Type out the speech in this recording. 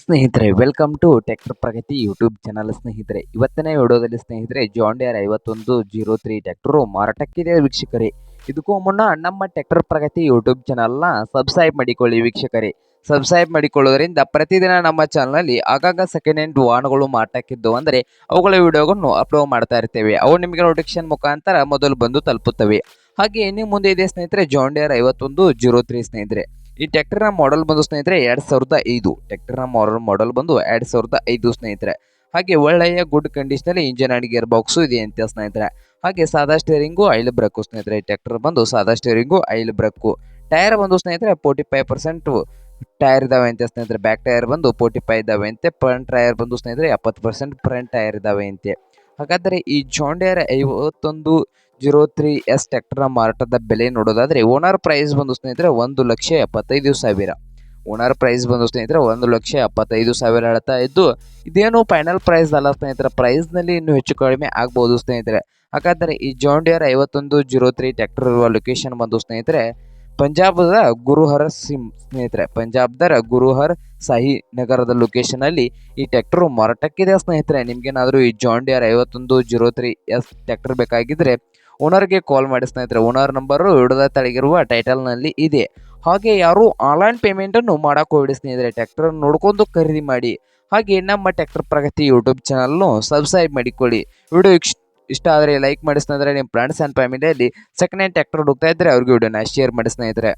ಸ್ನೇಹಿತರೆ welcome to tractor Pragati YouTube channel ಸ್ನೇಹಿತರೆ. ಇವತ್ತಿನ ವಿಡಿಯೋದಲ್ಲಿ ಸ್ನೇಹಿತರೆ ಜಾಂಡಿಯರ್ ಐವತ್ತೊಂದು ಜೀರೋ ತ್ರೀ ಟ್ಯಾಕ್ಟರು ಮಾರಾಟಕ್ಕಿದೆ ವೀಕ್ಷಕರೇ. ಇದಕ್ಕೂ ಮುನ್ನ ನಮ್ಮ ಟ್ಯಾಕ್ಟರ್ ಪ್ರಗತಿ ಯೂಟ್ಯೂಬ್ ಚಾನಲ್ನ ಸಬ್ಸ್ಕ್ರೈಬ್ ಮಾಡಿಕೊಳ್ಳಿ ವೀಕ್ಷಕರೇ. ಸಬ್ಸ್ಕ್ರೈಬ್ ಮಾಡಿಕೊಳ್ಳೋದ್ರಿಂದ ಪ್ರತಿದಿನ ನಮ್ಮ ಚಾನಲಲ್ಲಿ ಆಗಾಗ ಸೆಕೆಂಡ್ ಹ್ಯಾಂಡ್ ವಾಹನಗಳು ಮಾರಾಟಕ್ಕಿದ್ದು ಅಂದರೆ ಅವುಗಳ ವಿಡಿಯೋಗಳನ್ನು ಅಪ್ಲೋಡ್ ಮಾಡ್ತಾ ಇರ್ತೇವೆ. ಅವು ನಿಮಗೆ ನೋಟಿಫಿಕೇಶನ್ ಮುಖಾಂತರ ಮೊದಲು ಬಂದು ತಲುಪುತ್ತವೆ. ಹಾಗೆ ಇನ್ನು ಮುಂದೆ ಇದೆ ಸ್ನೇಹಿತರೆ ಜಾಂಡಿಯರ್ ಐವತ್ತೊಂದು ಜೀರೋ ತ್ರೀ ಸ್ನೇಹಿತರೆ. ಈ ನ ಮಾಡೆಲ್ ಬಂದು ಸ್ನೇಹಿತರೆ ಎರಡು ಸಾವಿರದ ಐದು. ಟ್ಯಾಕ್ಟರ್ನ ಮಾಡೆಲ್ ಮಾಡೆಲ್ ಬಂದು ಎರಡ್ ಸಾವಿರದ ಐದು ಸ್ನೇಹಿತರೆ. ಹಾಗೆ ಒಳ್ಳೆಯ ಗುಡ್ ಕಂಡೀಷನಲ್ಲಿ ಇಂಜಿನ್ ಅಂಡ್ ಗೇರ್ ಬಾಕ್ಸು ಇದೆ ಅಂತ ಸ್ನೇಹಿತರೆ. ಹಾಗೆ ಸಾದಾ ಸ್ಟೇರಿಂಗು ಐಲ್ ಬ್ರಕ್ಕು ಸ್ನೇಹಿತರೆ ಟ್ಯಾಕ್ಟರ್ ಬಂದು ಸಾದಾ ಸ್ಟೇರಿಂಗು ಐಲ್ ಬ್ರಕ್ಕು ಟೈರ್ ಬಂದು ಸ್ನೇಹಿತರೆ ಫೋರ್ಟಿ ಫೈವ್ ಪರ್ಸೆಂಟ್ ಟೈರ್ ಇದಾವೆ ಅಂತ ಸ್ನೇಹಿತರೆ. ಬ್ಯಾಕ್ ಟೈರ್ ಬಂದು ಫೋರ್ಟಿ ಫೈವ್ ಇದಾವೆ ಅಂತೆ. ಫ್ರಂಟ್ ಟೈರ್ ಬಂದು ಸ್ನೇಹಿತರೆ ಎಪ್ಪತ್ತು ಪರ್ಸೆಂಟ್ ಫ್ರಂಟ್ ಟೈರ್ ಇದಾವೆ ಅಂತೆ. ಹಾಗಾದರೆ ಈ ಜಾಂಡಿಯರ್ ಐವತ್ತೊಂದು ಜೀರೋ ತ್ರೀ ಎಸ್ ಟ್ರ್ಯಾಕ್ಟರ್ನ ಮಾರಾಟದ ಬೆಲೆ ನೋಡೋದಾದರೆ ಓನರ್ ಪ್ರೈಸ್ ಬಂದು ಸ್ನೇಹಿತರೆ ಒಂದು ಲಕ್ಷ ಎಪ್ಪತ್ತೈದು ಸಾವಿರ. ಓನರ್ ಪ್ರೈಸ್ ಬಂದು ಸ್ನೇಹಿತರೆ ಒಂದು ಲಕ್ಷ ಎಪ್ಪತ್ತೈದು ಸಾವಿರ ಹೇಳ್ತಾ ಇದ್ದು, ಇದೇನು ಫೈನಲ್ ಪ್ರೈಸ್ ಅಲ್ಲ ಸ್ನೇಹಿತರೆ ಪ್ರೈಸ್ನಲ್ಲಿ ಇನ್ನೂ ಹೆಚ್ಚು ಕಡಿಮೆ ಆಗ್ಬೋದು ಸ್ನೇಹಿತರೆ. ಹಾಗಾದರೆ ಈ ಜಾಂಡಿಯರ್ ಐವತ್ತೊಂದು ಜೀರೋ ತ್ರೀ ಟ್ರ್ಯಾಕ್ಟರ್ ಇರುವ ಲೊಕೇಶನ್ ಬಂದು ಸ್ನೇಹಿತರೆ ಪಂಜಾಬದ ಗುರುಹರ ಸಿಮ್ ಸ್ನೇಹಿತರೆ, ಪಂಜಾಬ್ದರ ಗುರುಹರ್ ಸಾಹಿ ನಗರದ ಲೊಕೇಶನ್ ಅಲ್ಲಿ ಈ ಟ್ರ್ಯಾಕ್ಟರ್ ಮಾರಾಟಕ್ಕಿದೆ ಸ್ನೇಹಿತರೆ. ನಿಮ್ಗೇನಾದರೂ ಈ ಜಾಂಡಿಯರ್ ಐವತ್ತೊಂದು ಜೀರೋ ತ್ರೀ ಎಸ್ ಟ್ಯಾಕ್ಟರ್ ಬೇಕಾಗಿದ್ರೆ ಓನರ್ಗೆ ಕಾಲ್ ಮಾಡಿ ಸ್ನೇಹಿತರೆ. ಓನರ್ ನಂಬರು ಹಿಡಿದ ತಳಗಿರುವ ಟೈಟಲ್ನಲ್ಲಿ ಇದೆ. ಹಾಗೆ ಯಾರು ಆನ್ಲೈನ್ ಪೇಮೆಂಟನ್ನು ಮಾಡೋಕೆ ಹೋಗಿ ಸ್ನೇಹಿತರೆ. ಟ್ಯಾಕ್ಟರ್ ನೋಡ್ಕೊಂಡು ಖರೀದಿ ಮಾಡಿ. ಹಾಗೆ ನಮ್ಮ ಟ್ರ್ಯಾಕ್ಟರ್ ಪ್ರಗತಿ ಯೂಟ್ಯೂಬ್ ಚಾನಲ್ನು ಸಬ್ಸ್ಕ್ರೈಬ್ ಮಾಡಿಕೊಳ್ಳಿ. ವಿಡಿಯೋ ಇಷ್ಟ ಆದರೆ ಲೈಕ್ ಮಾಡಿ ಸ್ನೇಹಿತರೆ ನಿಮ್ಮ ಫ್ರೆಂಡ್ಸ್ ಆ್ಯಂಡ್ ಫ್ಯಾಮಿಲಿಯಲ್ಲಿ ಸೆಕೆಂಡ್ ಹ್ಯಾಂಡ್ ಟ್ರ್ಯಾಕ್ಟರ್ ಹುಡುಕ್ತಾ ಇದ್ದರೆ ಅವ್ರಿಗೆ ವಿಡಿಯೋನ ಶೇರ್ ಮಾಡಿ ಸ್ನೇಹಿತರೆ